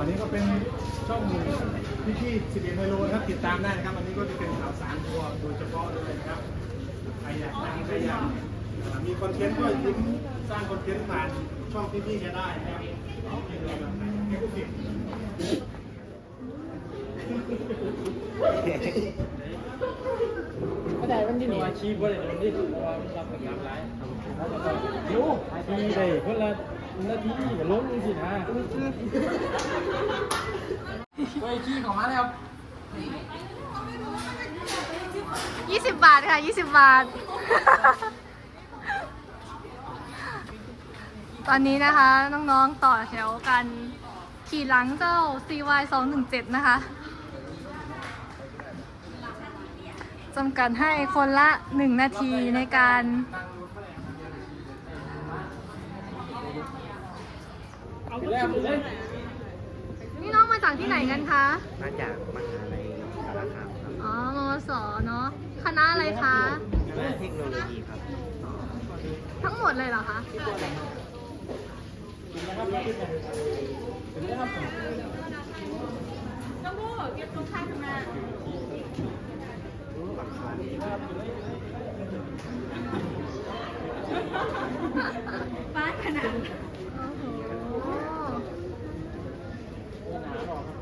อันนี้ก็เป็นช่องพี่พี่สิบเอ็ดไฮโลนะครับติดตามได้นะครับ อันนี้ก็จะเป็นข่าวสารทัวร์โดยเฉพาะเลยนะครับใครอยากดังใครอยากเอ่อมีคอนเทนต์ก็ยิ้มสร้างคอนเทนต์ผ่านช่องพี่พี่ๆแกได้นะครับเอาเป็นแบบไหนแกก็เก่งก็ได้มันที่หนีอาชีพว่าเลยมันที่เพราะว่ามันรับประกันหลายแล้วก็เดี๋ยวทีได้เพิ่นละ นาทีก็ล้มสินะไปขี้ของมาแล้วยี่สิบบาทค่ะยี่สิบบาท ตอนนี้นะคะน้องๆต่อแถวกัน ขี่หลังเจ้า CY 217นะคะจำกัดให้คนละหนึ่งนาทีในการ เอาไปแล้วไปเลย นี่น้องมาจากที่ไหนกันคะ มาจากมหาลัยสารคามครับอ๋อมวสเนาะ คณะอะไรคะ คณะเทคโนโลยีครับ ทั้งหมดเลยเหรอคะบ้านขนาดโอ้โห หนาบอกครับ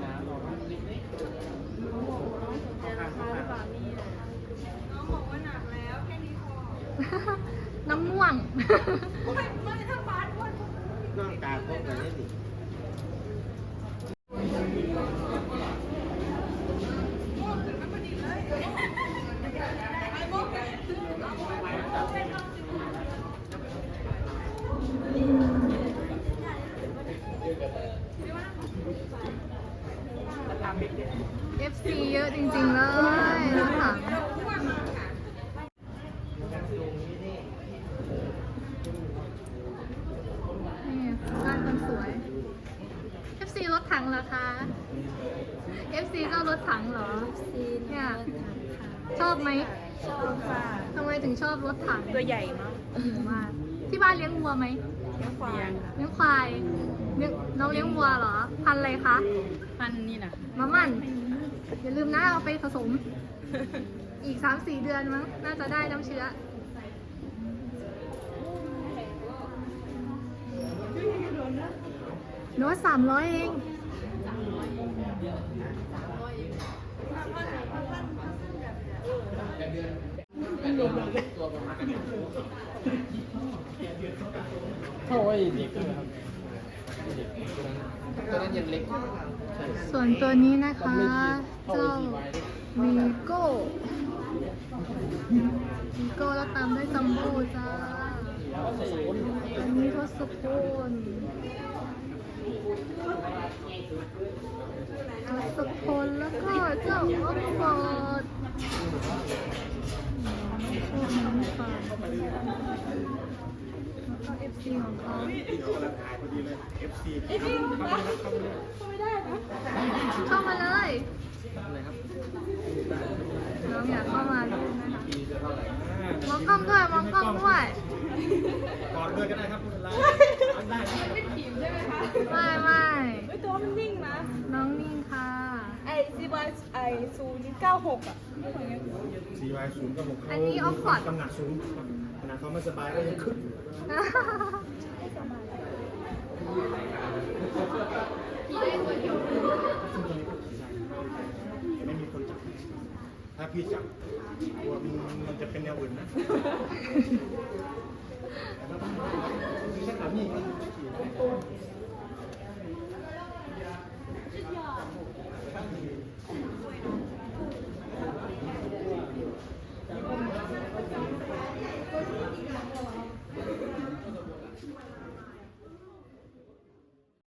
หนาบอกครับ น้ำม่วงร่างกายพวกกันได้ดิ FC เยอะจริงๆเลยรถถังนี่บ้านคนสวย FC ร ถถังเหรอคะ FC ก็รถถังเหรอเนี่ย ชอบไหมชอบค่ะทำไมถึงชอบรถถังตัวใหญ่มากมากที่บ้านเลี้ยงวัวไหมเลี้ยงควายเลี้ยงควายเลี้ยงน้องเลี้ยงวัวเหรอ พันธุ์อะไรคะพันนี่นะมามันอย่าลืมนะเอาไปผสม อีกสามสี่เดือนมั้งน่าจะได้น้ำเชื้อ โน้ตสามร้อยเอง เท่าไอ้เด็กเลยครับตัวนั้นยังเล็กส่วนตัวนี้นะคะ เจ้าไอ้ทีไว้วีโก้วีโก้แล้วตามด้วยจัมโบ้จ้าอันนี้ทศพลทศพลแล้วก็เจ้าออฟฟอร์ด เอฟซีของเขาเดี๋ยวกำลังถ่ายพอดีเลย FC เข้ามาเลยน้องอยากเข้ามาดูนะคะมองกล้องด้วยมองกล้องด้วยกอดด้วยก็ได้ครับไม่เป็นไรได้ครับไม่ไม่ตัวมันนิ่งนะ น้องนิ่งค่ะ ไอซี บอยไอซูนเก้าหกอะสี่วายศูนย์กับหกเขาอันนี้ออฟฟอร์ดกำหนักสูงขนาดเขาไม่สบายก็ยังขึ้นไม่มีคนจับ ถ้าพี่จับกลัวมันมันจะเป็นแนวอื่นนะมีแค่ถามนี่